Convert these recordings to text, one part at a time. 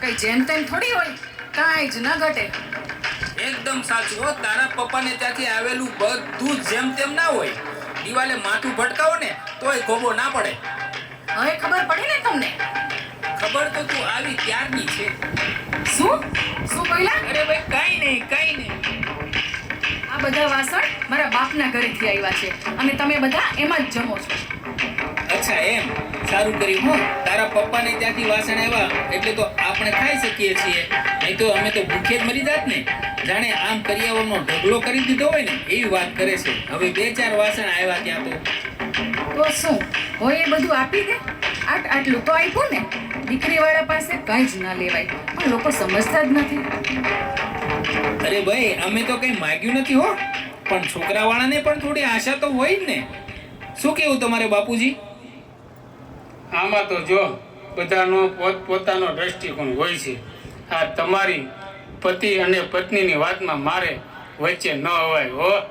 કઈ જેમ તેમ થોડી હોય કાંઈ જ ન ઘટે. એકદમ સાચું હો તારા પપ્પાને ત્યાંથી આવેલું બધું જેમ તેમ ના હોય. દિવાલે માથું ભટકાવો ને તોય ખોબો ના પડે. હવે ખબર પડી ને તમને? ખબર તો તું આવી ત્યારની છે. શું? શું બોલ્યા? અરે ભાઈ કાઈ નહીં કાઈ નહીં. આ બધા વાસણ મારા બાપના ઘરેથી આવ્યા છે. અને તમે બધા એમાં જ જમો છો. અચ્છા એમ? સારું કર્યું હો. તારા પપ્પાને ત્યાંથી વાસણ આવ્યા એટલે તો આપણે ખાઈ શકીએ છીએ. નહીં તો અમે તો ભૂખે જ મરી જાત ને. જાણે આમ કરિયાવરનો ઢગલો કરી દીધો હોય ને એવી વાત કરે છે. હવે બે ચાર વાસણ આવ્યા ત્યાં તો. તો શું? હોય એ બધું આપી દે? આટ આટલું તો આપ્યું ને. દીકરીવાળા પાસે કંઈ જ ના લેવાય. પણ લોકો સમજતા જ નથી. અરે ભાઈ અમે તો કંઈ માગ્યું નથી હો. પણ છોકરાવાળાને પણ થોડી આશા તો હોય જ ને. શું કેવું તમારે બાપુજી? આમાં તો જો બધાનો પોતપોતાનો દ્રષ્ટિકોણ હોય છે. આ તમારી પતિ અને પત્નીની વાતમાં મારે વચ્ચે ન અવાય, હો.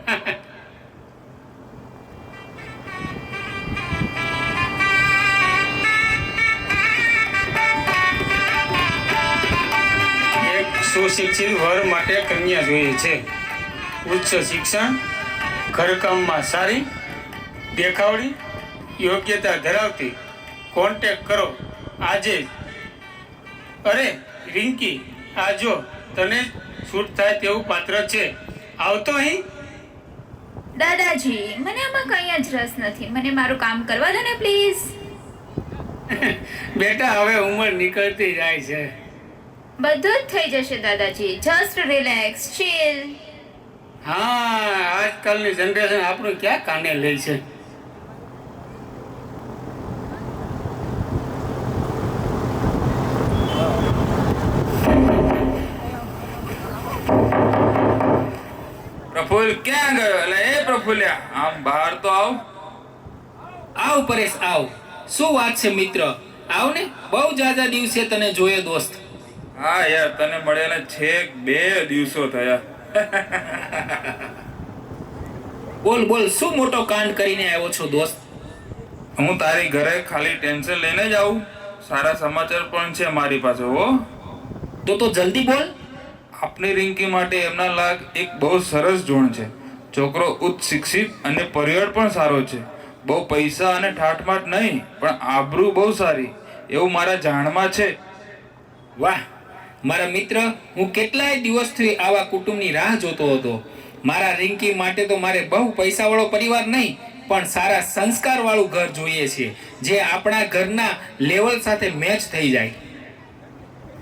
સુશિક્ષિત વર માટે કન્યા જોઈએ છે. ઉચ્ચ શિક્ષણ, ઘરકામમાં સારી, દેખાવડી, યોગ્યતા ધરાવતી કોન્ટેક્ટ કરો. આજે અરે રિંકી આ જો તને છૂટ થાય તેવું પાત્ર છે. આવતો અહીં? દાદાજી મને આમાં કંઈ જ રસ નથી. મને મારું કામ કરવા દો ને પ્લીઝ. બેટા હવે ઉંમર નીકળતી જાય છે. બધું જ થઈ જશે દાદાજી. જસ્ટ રિલેક્સ ચીલ હા આજકાલની જનરેશન આપણું ક્યાં કાને લે છે? પ્રફુલ્લ ક્યાં ગયો? એટલે એ પ્રફુલ્યા આમ બહાર તો આવ. આવ પરેશ આવ. શું વાત છે મિત્ર? આવ ને. બહુ જાજા દિવસે તને જોયે દોસ્ત. હા યાર તને મળેલા છેક બે દિવસો થયા. બોલ બોલ શું મોટો કાંડ કરીને આવ્યો છો દોસ્ત? હું તારી ઘરે ખાલી ટેન્શન લઈને જ આવું. સારા સમાચાર પણ છે મારી પાસે હો. તો તો જલ્દી બોલ. આપણી રિંકી માટે એમના લાગ એક બહુ સરસ જોણ છે. છોકરો ઉચ્ચ શિક્ષિત અને પરિવાર પણ સારો છે. બહુ પૈસા અને ઠાઠમાટ નહીં, પણ આબરૂ બહુ સારી. એવું મારા જાણમાં છે. વાહ, મારા મિત્ર, હું કેટલાય દિવસથી આવા કુટુંબની રાહ જોતો હતો. મારા રિંકી માટે તો મારે બહુ પૈસાવાળો પરિવાર નહીં, પણ સારા સંસ્કારવાળું ઘર જોઈએ છે, જે આપણા ઘરના લેવલ સાથે મેચ થઈ જાય.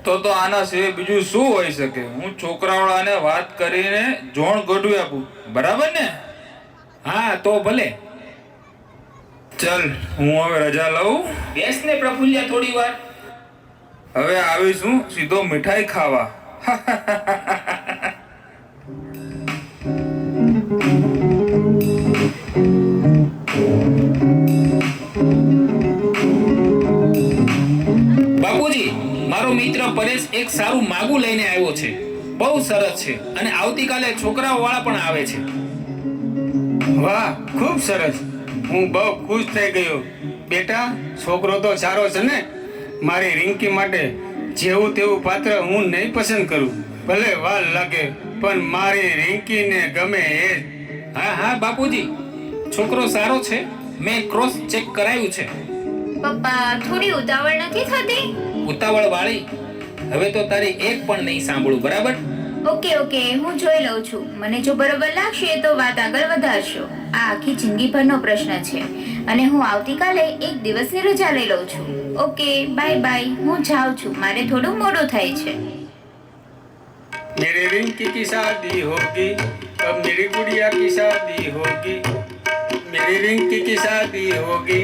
તો તો આના સિવાય બીજું શું હોઈ શકે? હું છોકરાવાળાને વાત કરીને જોણ ગોઠવી આપું. બરાબર ને? હા તો ભલે. ચલ હું હવે રજા લઉં. બેસ ને પ્રફુલ્યા થોડી વાર. હવે આવીશું સીધો મીઠાઈ ખાવા. સરસ છે. અને આવતીકાલે છોકરાઓ વાળા પણ આવે છે. વાહ ખૂબ સરસ. હું બહુ ખુશ થઈ ગયો. બેટા છોકરો તો સારો છે ને? મારી રિંકી માટે જેવું તેવું પાત્ર હું નહીં પસંદ કરું. ભલે વાલ લાગે પણ મારી રિંકીને ગમે એ હા હા બાપુજી. છોકરો સારો છે. મેં ક્રોસ ચેક કરાયું છે. પપ્પા થોડી ઉતાવળ નથી થતી? ઉતાવળ વાળી? હવે તો તારી એક પણ નહીં સાંભળું બરાબર? ઓકે ઓકે હું જોઈ લઉં છું મને જો બરોબર લાગશે તો વાત આગળ વધારશો આ આખી જિંદગીભરનો પ્રશ્ન છે અને હું આવતીકાલે એક દિવસની રજા લઈ લઉં છું ઓકે બાય બાય હું જાઉં છું મારે થોડું મોડું થાય છે मेरी रिंकी की शादी होगी अब मेरी गुड़िया की शादी होगी मेरी रिंकी की शादी होगी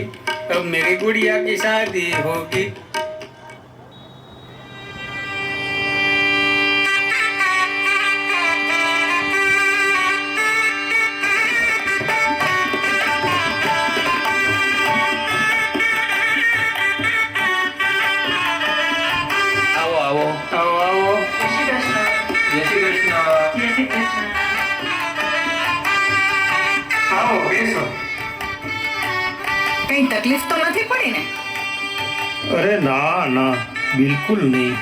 अब मेरी गुड़िया की शादी होगी બિલકુલ નહીં.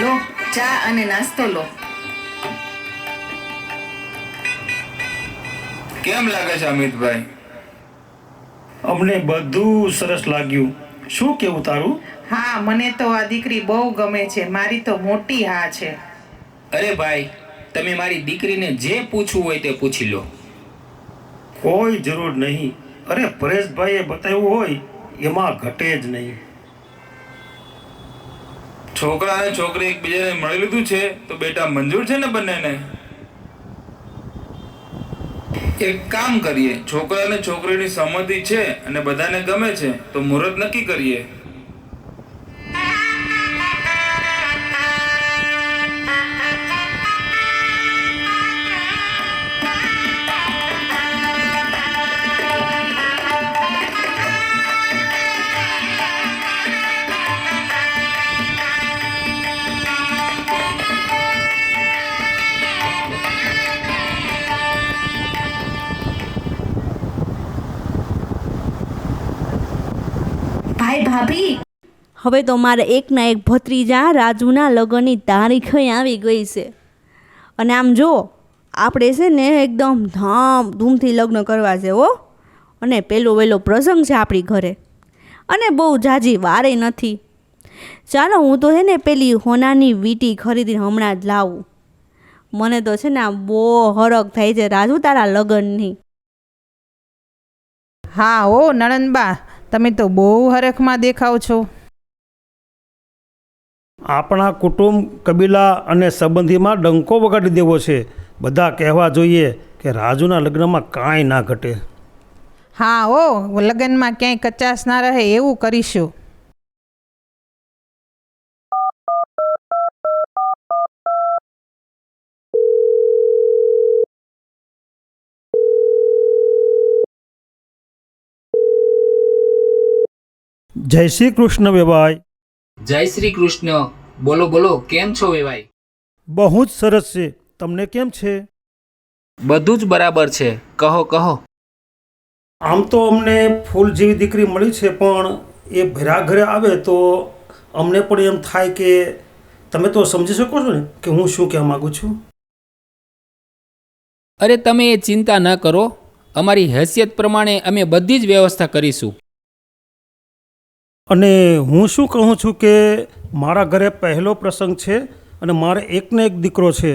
લો ચા અને નાસ્તો લો. કેમ લાગે છે અમિતભાઈ? અમને બધું સરસ લાગ્યું. શું કેવું તારું? હા મને તો આ દીકરી બહુ ગમે છે. મારી તો મોટી હા છે. અરે ભાઈ તમે મારી દીકરીને જે પૂછવું હોય તે પૂછી લો. કોઈ જરૂર નહીં. અરે પરેશભાઈએ બતાવ્યું હોય એમાં ઘટે જ નહીં. છોકરા અને છોકરી એકબીજાને મળી લીધું છે તો બેટા મંજૂર છે ને બંનેને? એક કામ કરીએ. છોકરા અને છોકરીની સંમતિ છે અને બધાને ગમે છે તો મુહૂર્ત નક્કી કરીએ. હવે તો મારે એકના એક ભત્રીજા રાજુના લગ્નની તારીખ આવી ગઈ છે. અને આમ જો, આપણે છે ને એકદમ ધામધૂમથી લગ્ન કરવા છે હો. અને પેલો વેલો પ્રસંગ છે આપણી ઘરે. અને બહુ જાજી વારે નથી. ચાલો હું તો છે ને પેલી હોનાની વીટી ખરીદીને હમણાં જ લાવું. મને તો છે ને આ બહુ હરખ થાય છે રાજુ તારા લગ્નની. હા ઓ નણંદબા, તમે તો બહુ હરખમાં દેખાવ છો. આપણા કુટુંબ કબીલા અને સંબંધીમાં ડંકો વગાડી દેવો છે. બધા કહેવા જોઈએ કે રાજુના લગ્નમાં કાંઈ ના ઘટે. હા ઓ લગ્નમાં ક્યાંય કચાશ ના રહે એવું કરીશું. જય શ્રી કૃષ્ણ વેવાય. જય શ્રી કૃષ્ણ. બોલો બોલો કેમ છો વેવાઈ બહુ જ સરસ છે. તમને કેમ છે? બધું જ બરાબર છે. કહો કહો. આમ તો અમને ફૂલ જેવી દીકરી મળી છે પણ એ ભેરા ઘરે આવે તો અમને પણ એમ થાય કે તમે તો સમજી શકો છો ને કે હું શું કહેવા માગું છું? અરે તમે એ ચિંતા ન કરો. અમારી હેસિયત પ્રમાણે અમે બધી જ વ્યવસ્થા કરીશું. અને હું શું કહું છું કે મારા ઘરે પહેલો પ્રસંગ છે અને મારે એકને એક દીકરો છે,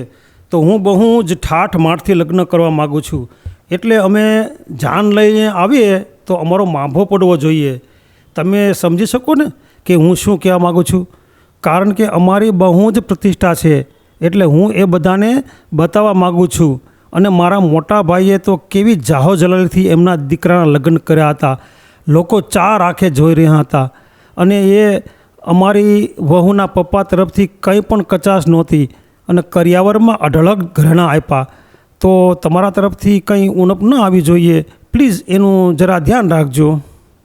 તો હું બહુ જ ઠાઠ માઠથી લગ્ન કરવા માગું છું. એટલે અમે જાન લઈને આવીએ તો અમારો માભો પડવો જોઈએ. તમે સમજી શકો ને કે હું શું કહેવા માગું છું? કારણ કે અમારી બહુ જ પ્રતિષ્ઠા છે, એટલે હું એ બધાને બતાવવા માગું છું. અને મારા મોટા ભાઈએ તો કેવી જાહો જલાલીથી એમના દીકરાના લગ્ન કર્યા હતા. લોકો ચાર આંખે જોઈ રહ્યા હતા. અને એ અમારી વહુના પપ્પા તરફથી કંઈ પણ કચાશ નહોતી અને કરિયાવરમાં અઢળક ઘરેણાં આપ્યા. તો તમારા તરફથી કંઈ ઉણપ ન આવી જોઈએ. પ્લીઝ એનું જરા ધ્યાન રાખજો.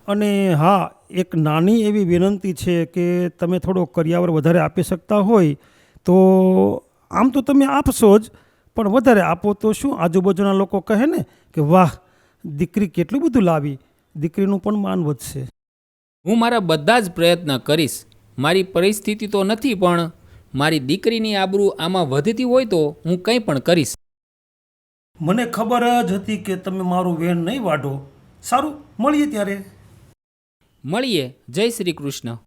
અને હા, એક નાની એવી વિનંતી છે કે તમે થોડો કરિયાવર વધારે આપી શકતા હોય તો આમ તો તમે આપશો જ, પણ વધારે આપો તો શું? આજુબાજુના લોકો કહે ને કે, વાહ, દીકરી કેટલું બધું લાવી. દીકરીનું પણ માન વધશે. હું મારા બધા જ પ્રયત્ન કરીશ. મારી પરિસ્થિતિ તો નથી પણ મારી દીકરીની આબરૂ આમાં વધતી હોય તો હું કંઈ પણ કરીશ. મને ખબર જ હતી કે તમે મારું વેન નહીં વાઢો. સારું મળીએ ત્યારે. મળીએ. જય શ્રી કૃષ્ણ.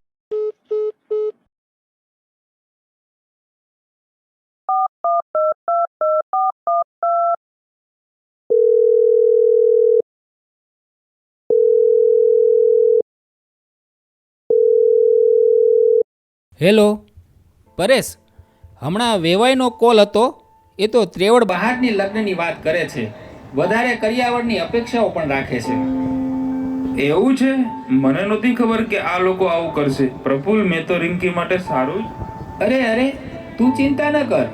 હેલો પરેશ હમણાં વેવાઈનો કોલ હતો એ તો ત્રેવડ બહારની લગ્નની વાત કરે છે. વધારે કરિયાવરની અપેક્ષાઓ પણ રાખે છે. એવું છે? મને નહોતી ખબર કે આ લોકો આવું કરશે. પ્રફુલ મેં તો રિંકી માટે સારું અરે અરે તું ચિંતા ન કર.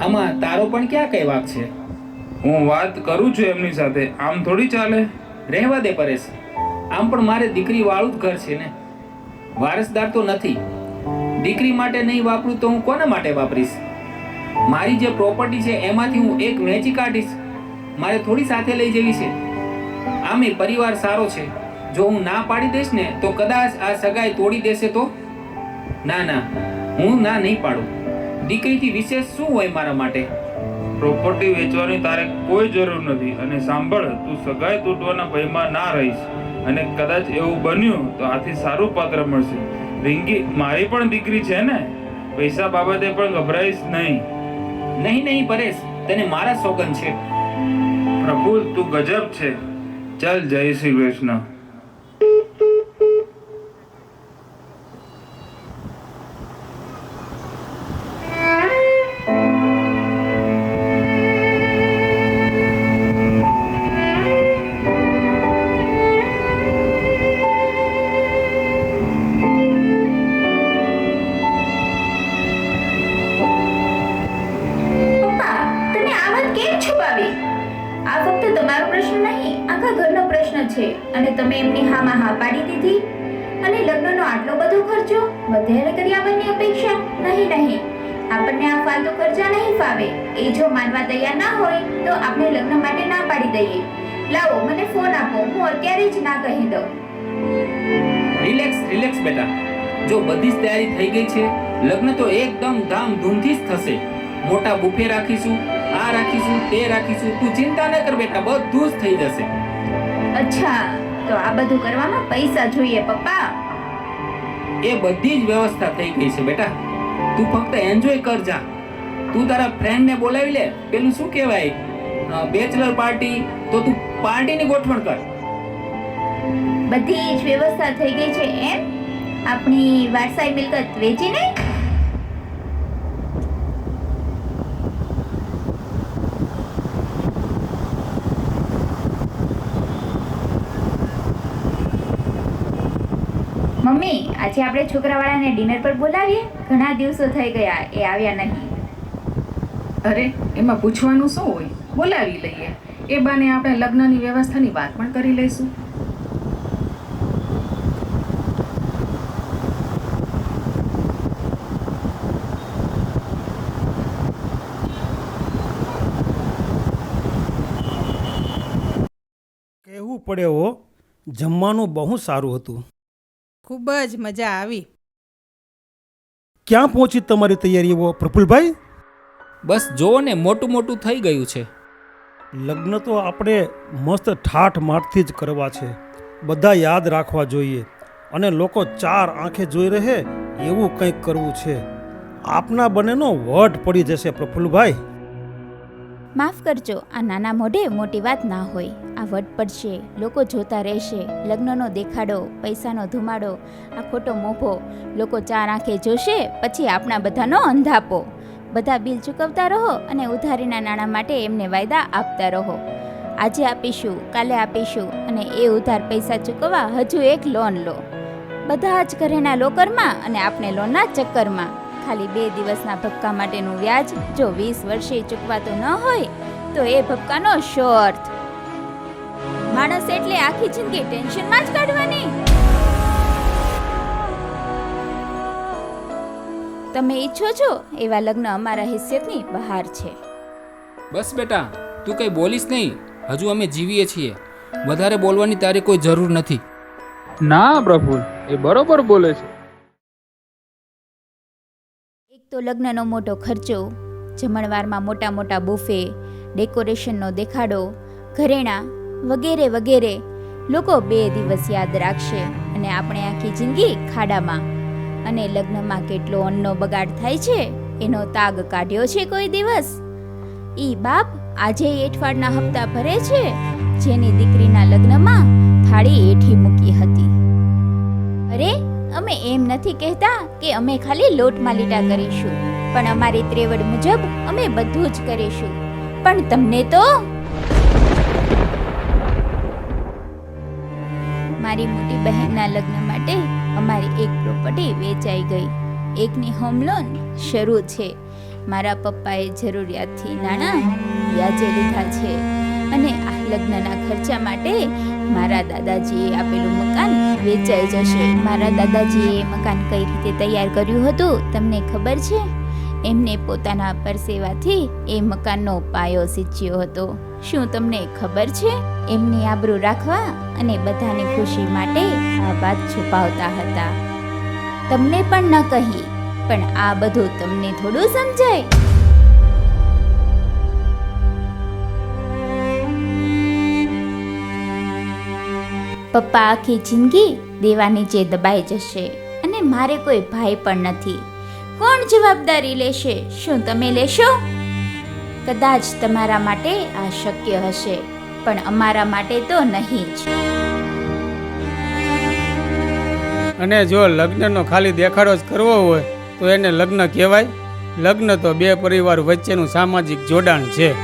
આમાં તારો પણ ક્યાં કઈ વાક છે? હું વાત કરું છું એમની સાથે. આમ થોડી ચાલે? રહેવા દે પરેશ. આમ પણ મારે દીકરી વાળું જ ઘર છે ને. વારસદાર તો નથી. દીકરી માટે નહીં વાપરું તો હું કોના માટે વાપરીશ? મારી જે પ્રોપર્ટી છે, એમાંથી હું એક વેચી કાઢીશ. મારે થોડી સાથે લઈ જવી છે. આમે પરિવાર સારો છે. જો હું ના પાડી દઈશ ને, તો કદાચ આ સગાઈ તોડી દેશે તો? ના ના, હું ના નહીં પાડું. દીકરીથી વિશેષ શું હોય મારા માટે? પ્રોપર્ટી વેચવાની તારે કોઈ જરૂર નથી અને સાંભળ, તું સગાઈ તૂટવાના ભયમાં ના રહીશ. અને કદાચ એવું બન્યું તો આથી સારું પાત્ર મળશે. રિંકી મારી પણ દીકરી છે ને પૈસા બાબતે પણ ગભરાઈશ નહીં. નહીં નહીં પરેશ તને મારા સોગન છે. પ્રભુ તું ગજબ છે. ચાલ જય શ્રી કૃષ્ણ. અને તમે એમની હામાં હા પાડી દીધી? અને લગ્નનો આટલો બધો ખર્ચો વધારે કરી આપણને અપેક્ષા? નહીં નહીં. આપણને આ ફાલતુ ખર્ચા નહીં ફાવે. એ જો માનવા તૈયાર ના હોય, તો આપણે લગ્ન માટે ના પાડી દઈએ. લાવો, મને ફોન આપો. હું અત્યારે જ ના કહી દઉં. રિલેક્સ રિલેક્સ બેટા. જો બધી જ તૈયારી થઈ ગઈ છે, લગ્ન તો એકદમ ધામધૂમથી જ થશે. મોટા બુફે રાખીશું, આ રાખીશું, તે રાખીશું. તું ચિંતા ન કર બેટા, બધું જ થઈ જશે. અચ્છા તો આ બધું કરવામાં પૈસા જોઈએ પપ્પા. એ બધી જ વ્યવસ્થા થઈ ગઈ છે બેટા. તું ફક્ત એન્જોય કર જા. તું તારા ફ્રેન્ડને બોલાવી લે. પેલું શું કહેવાય? બેચલર પાર્ટી તો તું પાર્ટીની ગોઠવણ કર. બધી જ વ્યવસ્થા થઈ ગઈ છે એમ? આપણી વારસાઈ મિલકત વેચીને મમ્મી આજે આપણે છોકરાવાળાને ડિનર પર બોલાવીએ? ઘણા દિવસો થઈ ગયા એ આવ્યા નહીં. અરે એમાં પૂછવાનું શું હોય? બોલાવી લઈએ. એ બાને આપણે લગ્નની વ્યવસ્થાની વાત પણ કરી લઈશું. કહેવું પડે હો જમવાનું બહુ સારું હતું. ખૂબ જ મજા આવી. ક્યાં પહોંચી તમારી તૈયારીઓ પ્રફુલભાઈ? બસ જોવો ને મોટું મોટું થઈ ગયું છે. લગ્ન તો આપણે મસ્ત ઠાઠ માઠથી જ કરવા છે. બધા યાદ રાખવા જોઈએ. અને લોકો ચાર આંખે જોઈ રહે એવું કંઈક કરવું છે. આપના બંનેનો વટ પડી જશે પ્રફુલભાઈ. માફ કરજો, આ નાના મોઢે મોટી વાત ના હોય. આ વટ પડશે, લોકો જોતા રહેશે, લગ્નનો દેખાડો, પૈસાનો ધુમાડો, આ ખોટો મોભો, લોકો ચાર આંખે જોશે, પછી આપણા બધાનો અંધાપો બધા બિલ ચૂકવતા રહો અને ઉધારીના નાણાં માટે એમને વાયદા આપતા રહો. આજે આપીશું, કાલે આપીશું અને એ ઉધાર પૈસા ચૂકવવા હજુ એક લોન લો. બધા જ ઘરેના લોકરમાં અને આપણે લોનના ચક્કરમાં. ખાલી બે દિવસના ભપકા માટેનું વ્યાજ જો વીસ વર્ષે ચૂકવાતું ન હોય તો એ ભપકાનો શો અર્થ માણસ એટલે આખી જિંદગી ટેન્શનમાં જ કાઢવાની. તમે ઈચ્છો છો એવા લગ્ન અમારા હિસ્સેની બહાર છે. બસ બેટા તું કઈ બોલીશ નહીં. હજુ અમે જીવીએ છીએ. વધારે બોલવાની તારે કોઈ જરૂર નથી. ના પ્રફુલ એ બરોબર બોલે છે. એક તો લગ્નનો મોટો ખર્ચો, જમણવારમાં મોટા મોટા બુફે, ડેકોરેશનનો દેખાડો, ઘરેણાં વગેરે વગેરે લોકો બે દિવસ યાદ રાખશે અને આપણે આખી જિંદગી ખાડામાં. અને લગ્નમાં કેટલો અન્નનો બગાડ થાય છે, એનો તાગ કાઢ્યો છે કોઈ દિવસ? ઈ બાપ આજે એઠવાડના હપ્તા ભરે છે, જેની દીકરીના લગ્નમાં થાળી એઠી મૂકી હતી. અરે અમે એમ નથી કહેતા કે અમે ખાલી લોટ માલીટા કરીશું, પણ અમારી ત્રેવડ મુજબ અમે બધું જ કરીશું. પણ તમને તો મારી મોટી બહેનના લગ્ન માટે અમારી એક પ્રોપર્ટી વેચાઈ ગઈ. એકની હોમ લોન શરૂ છે. મારા પપ્પાએ જરૂરિયાતથી નાણાં વ્યાજે લીધા છે. અને આ લગ્નના ખર્ચા માટે મારા દાદાજીએ આપેલું મકાન વેચાઈ જશે. મારા દાદાજીએ મકાન કઈ રીતે તૈયાર કર્યું હતું, તમને ખબર છે? એમને પોતાના પરસેવાથી એ મકાનનો પાયો સિંચ્યો હતો. શું તમને ખબર છે? એમની આબરૂ રાખવા અને બધાની ખુશી માટે આ વાત છુપાવતા હતા. તમને પણ ન કહી, પણ આ બધું તમને થોડું સમજાય. પપ્પા આખી જિંદગી દેવા નીચે દબાઈ જશે અને મારે કોઈ ભાઈ પણ નથી. કોણ જવાબદારી લેશે? શું તમે લેશો? કદાચ તમારા માટે આ શક્ય હશે, પણ અમારા માટે તો નહીં જ. અને જો લગ્નનો ખાલી દેખાડો જ કરવો હોય, તો એને લગ્ન કહેવાય. લગ્ન તો બે પરિવાર વચ્ચેનું સામાજિક જોડાણ છે.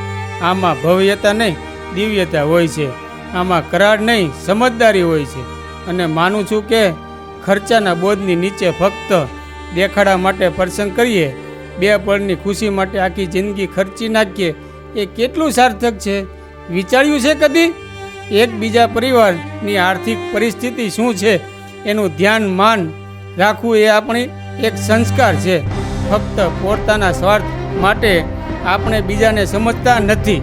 આમાં ભવ્યતા નહીં, દિવ્યતા હોય છે. આમાં કરાર નહીં, સમજદારી હોય છે. અને માનું છું કે ખર્ચાના બોધની નીચે ફક્ત દેખાડા માટે પ્રસંગ કરીએ, બે પળની ખુશી માટે આખી જિંદગી ખર્ચી નાખીએ, એ કેટલું સાર્થક છે? વિચાર્યું છે કદી? એકબીજા પરિવારની આર્થિક પરિસ્થિતિ શું છે? એનું ધ્યાન, માન રાખવું એ આપણી એક સંસ્કાર છે. ફક્ત પોતાના સ્વાર્થ માટે આપણે બીજાને સમજતા નથી.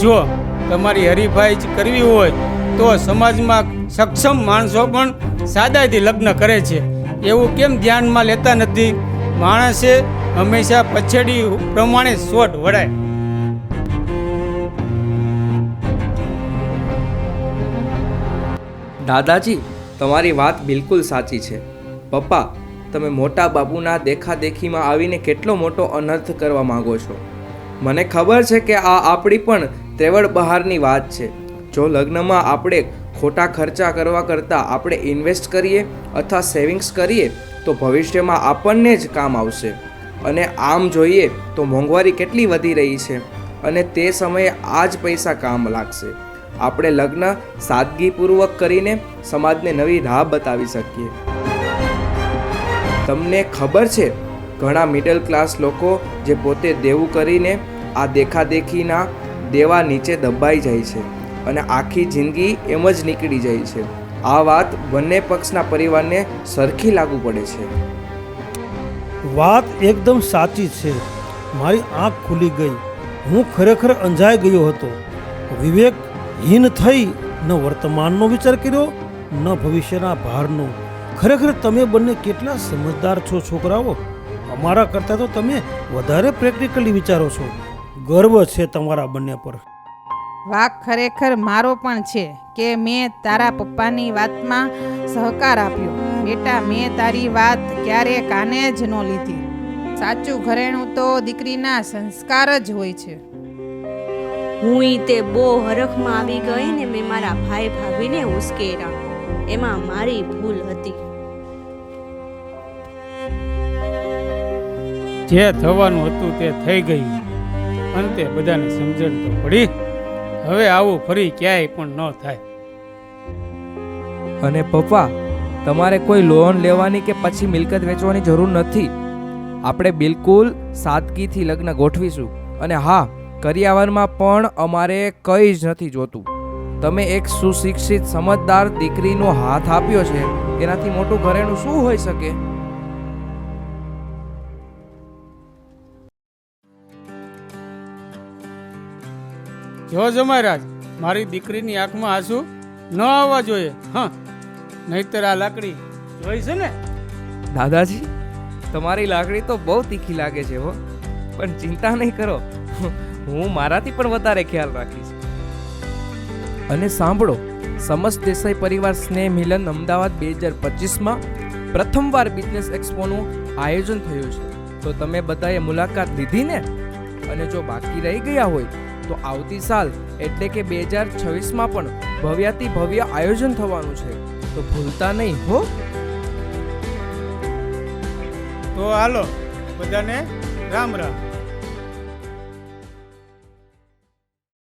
જો તમારી હરીફાઈ જ કરવી હોય, તો સમાજમાં સક્ષમ માણસો પણ સાદાઈથી લગ્ન કરે છે. એવું કેમ ધ્યાનમાં લેતા નથી? માણસે હંમેશા પછેડી પ્રમાણે શોટ વળાય. દાદાજી, તમારી વાત બિલકુલ સાચી છે. પપ્પા, તમે મોટા બાપુના દેખાદેખીમાં આવીને કેટલો મોટો અનર્થ કરવા માંગો છો? મને ખબર છે કે આ આપણી પણ ત્રેવડ બહારની વાત છે. જો લગ્નમાં આપણે ખોટા ખર્ચા કરવા કરતાં આપણે ઇન્વેસ્ટ કરીએ અથવા સેવિંગ્સ કરીએ, તો ભવિષ્યમાં આપણને જ કામ આવશે. અને આમ જોઈએ તો મોંઘવારી કેટલી વધી રહી છે અને તે સમયે આ જ પૈસા કામ લાગશે. આપણે લગ્ન સાદગીપૂર્વક કરીને સમાજને નવી રાહ બતાવી શકીએ. તમને ખબર છે, ઘણા મિડલ ક્લાસ લોકો જે પોતે દેવું કરીને આ દેખાદેખીના દેવા નીચે દબાઈ જાય છે અને આખી જિંદગી એમ જ નીકળી જાય છે. આ વાત બંને પક્ષના પરિવારને સરખી લાગુ પડે છે. વાત એકદમ સાચી છે. મારી આંખ ખુલી ગઈ. હું ખરેખર અંજાઈ ગયો હતો. વિવેકહીન થઈ, ન વર્તમાનનો વિચાર કર્યો, ન ભવિષ્યના ભારનો. ખરેખર તમે બંને કેટલા સમજદાર છો છોકરાઓ. અમારા કરતાં તો તમે વધારે પ્રેક્ટિકલી વિચારો છો. ગર્વ છે તમારા બંને પર. વાક ખરેખર મારો પણ છે કે મેં તારા પપ્પાની વાતમાં સહકાર આપ્યો. બેટા મેં તારી વાત ક્યારે કાને જ ન લીધી. સાચું ઘરેણું તો દીકરીના સંસ્કાર જ હોય છે. હું ઈ તે બહુ હરખમાં આવી ગઈ ને મેં મારા ભાઈ ભાભીને ઉશ્કેરા એમાં મારી ભૂલ હતી. જે થવાનું હતું તે થઈ ગયું. અંતે બધાને સમજણ તો પડી. હવે આવું ફરી ક્યાંય પણ ન થાય. અને પપ્પા, તમારે કોઈ લોન લેવાની કે પછી મિલકત વેચવાની જરૂર નથી? આપણે બિલકુલ સાદગીથી લગ્ન ગોઠવીશું. અને હા, કરિયાવરમાં પણ અમારે કંઈ જ નથી જોતું. તમે એક સુશિક્ષિત સમજદાર દીકરીનો હાથ આપ્યો છે, તેનાથી મોટું ઘરેણું શું હોઈ શકે? જો જમારાજ મારી દીકરીની આંખમાં આંસુ ન આવવા જોઈએ. હા. નહીતર આ લાકડી જોઈ છે ને? દાદાજી, તમારી લાકડી તો બહુ તીખી લાગે છે હો. પણ ચિંતા નહીં કરો. હું મારાથી પણ વધારે ખ્યાલ રાખીશ. અને સાંભળો, સમસ્ત દેસાઈ પરિવાર સ્નેહ મિલન અમદાવાદ બે હજાર પચીસમાં પ્રથમવાર બિઝનેસ એક્સપોનું આયોજન થયું છે. તો તમે બધાએ મુલાકાત લીધી ને? અને જો બાકી રહી ગયા હોય તો આવતી સાલ એટલે કે બે હજાર છવ્વીસમાં પણ ભવ્યાતિ ભવ્ય આયોજન થવાનું છે. તો ભૂલતા નહીં, હો? તો હાલો, બધાને રામ રામ.